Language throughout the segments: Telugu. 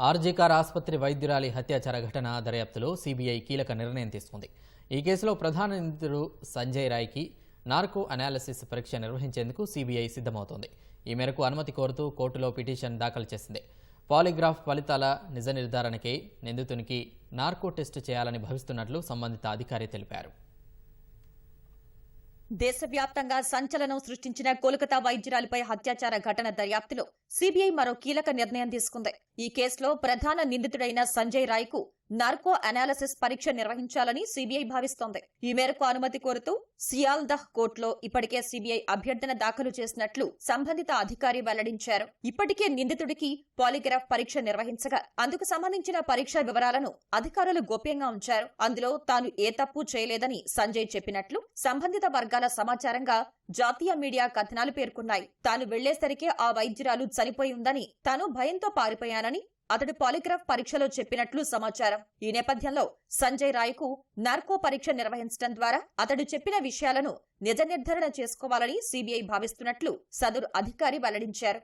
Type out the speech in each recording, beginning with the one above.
ఆర్జీకార్ ఆసుపత్రి వైద్యురాలి హత్యాచార ఘటన దర్యాప్తులో సీబీఐ కీలక నిర్ణయం తీసుకుంది. ఈ కేసులో ప్రధాన నిందితుడు సంజయ్ రాయ్కి నార్కో అనాలిసిస్ పరీక్ష నిర్వహించేందుకు సీబీఐ సిద్ధమవుతోంది. ఈ మేరకు అనుమతి కోరుతూ కోర్టులో పిటిషన్ దాఖలు చేసింది. పాలిగ్రాఫ్ ఫలితాల నిజ నిర్ధారణకై నిందితునికి నార్కో టెస్టు చేయాలని భావిస్తున్నట్లు సంబంధిత అధికారి తెలిపారు. దేశవ్యాప్తంగా సంచలనం సృష్టించిన కోల్కతా వైద్యురాలిపై హత్యాచార ఘటన దర్యాప్తులో సీబీఐ మరో కీలక నిర్ణయం తీసుకుంది. ఈ కేసులో ప్రధాన నిందితుడైన సంజయ్ రాయ్కు నార్కో అనాలిసిస్ పరీక్ష నిర్వహించాలని సీబీఐ భావిస్తోంది. ఈ మేరకు అనుమతి కోరుతూ సియాల్దహ్ కోర్టులో ఇప్పటికే సీబీఐ అభ్యర్థన దాఖలు చేసినట్లు సంబంధిత అధికారి వెల్లడించారు. ఇప్పటికే నిందితుడికి పాలిగ్రాఫ్ పరీక్ష నిర్వహించగా అందుకు సంబంధించిన పరీక్ష వివరాలను అధికారులు గోప్యంగా ఉంచారు. అందులో తాను ఏ తప్పు చేయలేదని సంజయ్ చెప్పినట్లు సంబంధిత వర్గాల సమాచారంగా జాతీయ మీడియా కథనాలు పేర్కొన్నాయి. తాను వెళ్ళేసరికి ఆ వైద్యురాలు చనిపోయి ఉందని తాను భయంతో పారిపోయానని అతడు పాలిగ్రాఫ్ పరీక్షలో చెప్పినట్లు సమాచారం. ఈ నేపథ్యంలో సంజయ్ రాయ్కు నార్కో పరీక్ష నిర్వహించడం ద్వారా అతడు చెప్పిన విషయాలను నిజ నిర్ధారణ చేసుకోవాలని సీబీఐ భావిస్తున్నట్లు సదరు అధికారి వెల్లడించారు.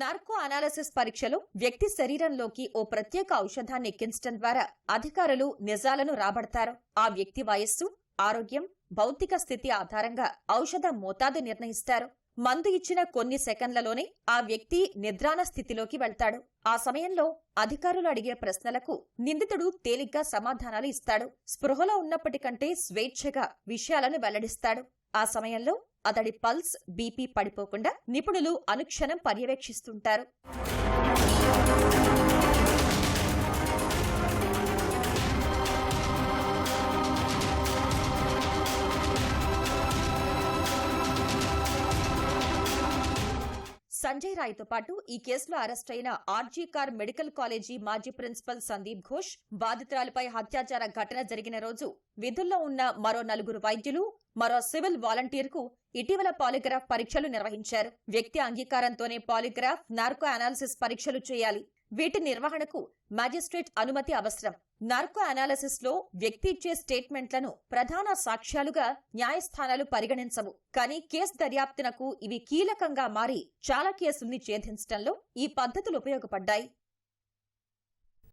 నార్కో అనాలసిస్ పరీక్షలో వ్యక్తి శరీరంలోకి ఓ ప్రత్యేక ఔషధాన్ని ఎక్కించడం ద్వారా అధికారులు నిజాలను రాబడతారు. ఆ వ్యక్తి వయస్సు ఆరోగ్యం భౌతిక స్థితి ఆధారంగా ఔషధ మోతాదు నిర్ణయిస్తారు. మందు ఇచ్చిన కొన్ని సెకండ్లలోనే ఆ వ్యక్తి నిద్రాణ స్థితిలోకి వెళ్తాడు. ఆ సమయంలో అధికారులు అడిగే ప్రశ్నలకు నిందితుడు తేలిగ్గా సమాధానాలు ఇస్తాడు. స్పృహలో ఉన్నప్పటికంటే స్వేచ్ఛగా విషయాలను వెల్లడిస్తాడు. ఆ సమయంలో అతడి పల్స్ బీపీ పడిపోకుండా నిపుణులు అనుక్షణం పర్యవేక్షిస్తుంటారు. సంజయ్ రాయ్తో పాటు ఈ కేసులో అరెస్ట్ అయిన ఆర్జీ కార్ మెడికల్ కాలేజీ మాజీ ప్రిన్సిపల్ సందీప్ ఘోష్ బాధితురాలపై హత్యాచార ఘటన జరిగిన రోజు విధుల్లో ఉన్న మరో నలుగురు వైద్యులు మరో సివిల్ వాలంటీర్కు ఇటీవల పాలిగ్రాఫ్ పరీక్షలు నిర్వహించారు. వ్యక్తి అంగీకారంతోనే పాలిగ్రాఫ్ నార్కో అనాలిసిస్ పరీక్షలు చేయాలి. వీటి నిర్వహణకు మ్యాజిస్ట్రేట్ అనుమతి అవసరం. నర్కో అనాలిసిస్లో వ్యక్తి ఇచ్చే స్టేట్మెంట్లను ప్రధాన సాక్ష్యాలుగా న్యాయస్థానాలు పరిగణించవు. కానీ కేసు దర్యాప్తునకు ఇవి కీలకంగా మారి చాలా కేసుల్ని ఛేదించడంలో ఈ పద్ధతులు ఉపయోగపడ్డాయి.